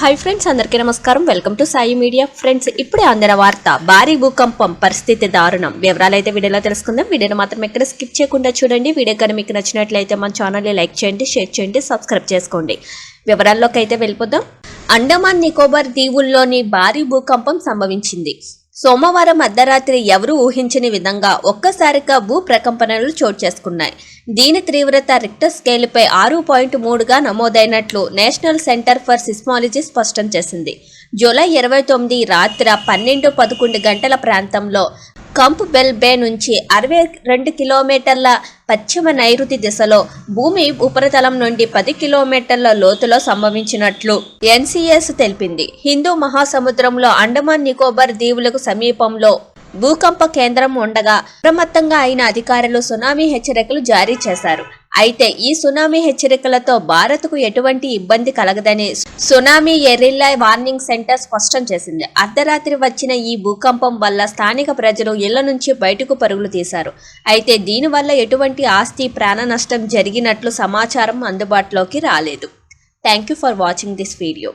Hi friends అందరికీ నమస్కారం. Welcome to Sai media friends ఇప్పుడే అందిన వార్త భారీ భూకంపం పరిస్థితి దారుణం. వివరాలు అయితే వీడియోలో తెలుసుకుందాం. వీడియోని మాత్రం ఎక్కడ స్కిప్ చేయకుండా చూడండి. వీడియో కానీ మీకు నచ్చినట్లయితే మన ఛానల్ని లైక్ చేయండి షేర్ చేయండి సబ్స్క్రైబ్ చేసుకోండి. వివరాల్లోకి అయితే వెళ్ళిపోదాం. అండమాన్ నికోబార్ దీవుల్లోని భారీ భూకంపం సంభవించింది. సోమవారం అర్ధరాత్రి ఎవరూ ఊహించని విధంగా ఒక్కసారిగా భూ ప్రకంపనలు చోటు చేసుకున్నాయి. దీని తీవ్రత రిక్టర్ స్కేలుపై ఆరు పాయింట్ మూడుగా నమోదైనట్లు నేషనల్ సెంటర్ ఫర్ సిస్మాలజీ స్పష్టం చేసింది. జూలై ఇరవై తొమ్మిది రాత్రి పన్నెండు పదకొండు గంటల ప్రాంతంలో కంప్ బెల్ బే నుంచి అరవై రెండు కిలోమీటర్ల పశ్చిమ నైరుతి దిశలో భూమి ఉపరితలం నుండి పది కిలోమీటర్ల లోతులో సంభవించినట్లు ఎన్సీఎస్ తెలిపింది. హిందూ మహాసముద్రంలో అండమాన్ నికోబార్ దీవులకు సమీపంలో భూకంప కేంద్రం ఉండగా అప్రమత్తంగా అయిన అధికారులు సునామీ హెచ్చరికలు జారీ చేశారు. అయితే ఈ సునామీ హెచ్చరికలతో భారత్కు ఎటువంటి ఇబ్బంది కలగదని సునామీ ఎరిల్లా వార్నింగ్ సెంటర్ స్పష్టం చేసింది. అర్ధరాత్రి వచ్చిన ఈ భూకంపం వల్ల స్థానిక ప్రజలు ఇళ్ళ నుంచి బయటకు పరుగులు తీశారు. అయితే దీనివల్ల ఎటువంటి ఆస్తి ప్రాణ నష్టం జరిగినట్లు సమాచారం అందుబాటులోకి రాలేదు. Thank you for watching this video